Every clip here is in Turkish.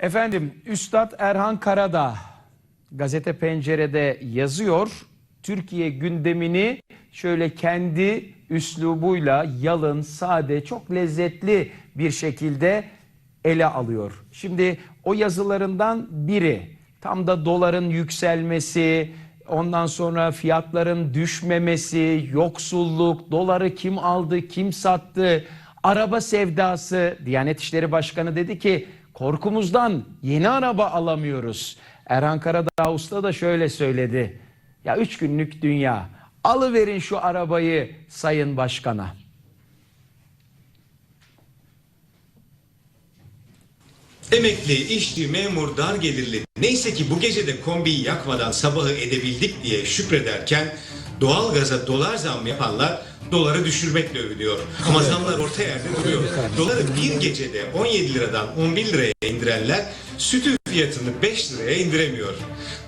Efendim Üstad Erhan Karadağ gazete pencerede yazıyor. Türkiye gündemini şöyle kendi üslubuyla yalın, sade, çok lezzetli bir şekilde ele alıyor. Şimdi o yazılarından biri tam da doların yükselmesi, ondan sonra fiyatların düşmemesi, yoksulluk, doları kim aldı, kim sattı, araba sevdası. Diyanet İşleri Başkanı dedi ki korkumuzdan yeni araba alamıyoruz. Erhan Karadağ Usta da şöyle söyledi. Ya üç günlük dünya alıverin şu arabayı sayın başkana. Emekli, işçi, memur, dar gelirli neyse ki bu gece de kombiyi yakmadan sabahı edebildik diye şükrederken doğalgaza dolar zam yapanlar doları düşürmekle övülüyor. Ama zamlar orta yerde duruyor. Doları bir gecede 17 liradan 11 liraya indirenler sütün fiyatını 5 liraya indiremiyor.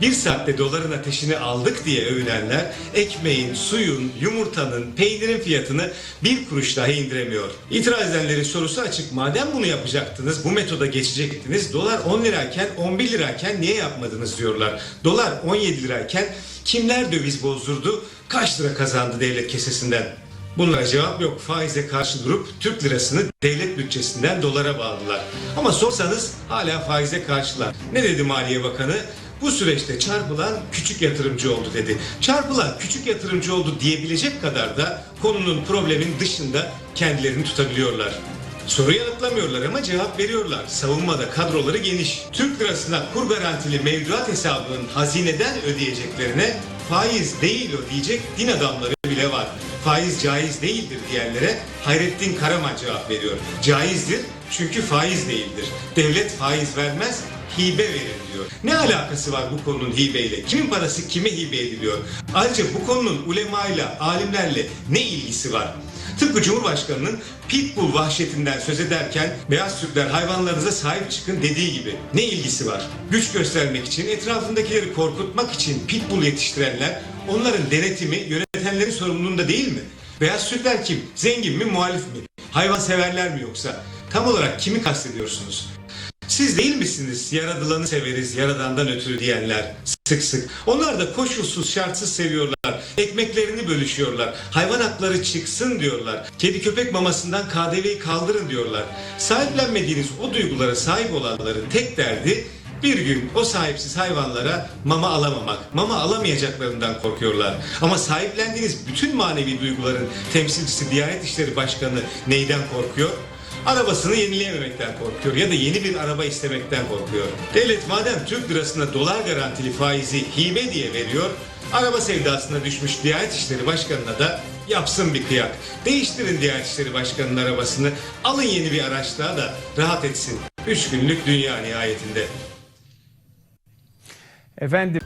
Bir saatte doların ateşini aldık diye övünenler ekmeğin, suyun, yumurtanın, peynirin fiyatını bir kuruş dahi indiremiyor. İtiraz edenlerin sorusu açık. Madem bunu yapacaktınız, bu metoda geçecektiniz. Dolar 10 lirayken 11 lirayken niye yapmadınız diyorlar. Dolar 17 lirayken kimler döviz bozdurdu? Kaç lira kazandı devlet kesesinden? Bunlara cevap yok. Faize karşı durup Türk lirasını devlet bütçesinden dolara bağladılar. Ama sorsanız hala faize karşılar. Ne dedi Maliye Bakanı? Bu süreçte çarpılan küçük yatırımcı oldu dedi. Çarpılan küçük yatırımcı oldu diyebilecek kadar da konunun problemin dışında kendilerini tutabiliyorlar. Soru yanıtlamıyorlar ama cevap veriyorlar. Savunmada kadroları geniş. Türk lirasına kur garantili mevduat hesabının hazineden ödeyeceklerine faiz değil ödeyecek din adamları bile var. Faiz caiz değildir diyenlere Hayrettin Karaman cevap veriyor. Caizdir çünkü faiz değildir. Devlet faiz vermez, hibe verir diyor. Ne alakası var bu konunun hibeyle? Kimin parası kime hibe ediliyor? Ayrıca bu konunun ulemayla, alimlerle ne ilgisi var? Tıpkı Cumhurbaşkanı'nın pitbull vahşetinden söz ederken beyaz Türkler hayvanlarınıza sahip çıkın dediği gibi ne ilgisi var? Güç göstermek için, etrafındakileri korkutmak için pitbull yetiştirenler onların denetimi yönetenlerin sorumluluğunda değil mi? Beyaz Türkler kim? Zengin mi, muhalif mi? Hayvan severler mi yoksa? Tam olarak kimi kastediyorsunuz? Siz değil misiniz yaradılanı severiz yaradandan ötürü diyenler sık sık. Onlar da koşulsuz şartsız seviyorlar. Ekmeklerini bölüşüyorlar. Hayvan hakları çıksın diyorlar. Kedi köpek mamasından KDV'yi kaldırın diyorlar. Sahiplenmediğiniz o duygulara sahip olanların tek derdi bir gün o sahipsiz hayvanlara mama alamamak, mama alamayacaklarından korkuyorlar. Ama sahiplendiğiniz bütün manevi duyguların temsilcisi Diyanet İşleri Başkanı neyden korkuyor? Arabasını yenileyememekten korkuyor ya da yeni bir araba istemekten korkuyor. Devlet madem Türk lirasına dolar garantili faizi hibe diye veriyor, araba sevdasına düşmüş Diyanet İşleri Başkanı'na da yapsın bir kıyak. Değiştirin Diyanet İşleri Başkanı'nın arabasını, alın yeni bir araç daha da rahat etsin. Üç günlük dünya nihayetinde. Efendim